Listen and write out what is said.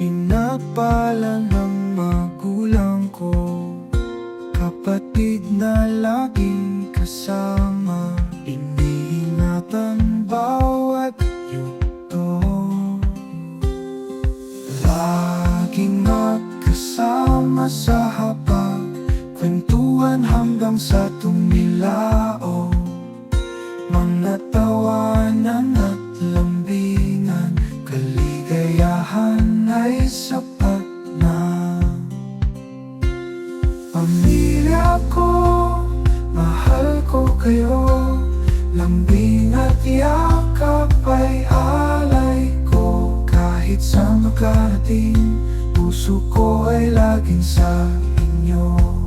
Pinagpala ng magulang ko. Kapatid na lagi kasama. Iniingatan bawat yugto Laging magkasama sa hapag Kwentuhan hanggang sa tumilao. Mga Pamilya ko, mahal ko kayo. Lambing at yakap ay alay ko. Kahit sa makarating Puso ko ay laging sa inyo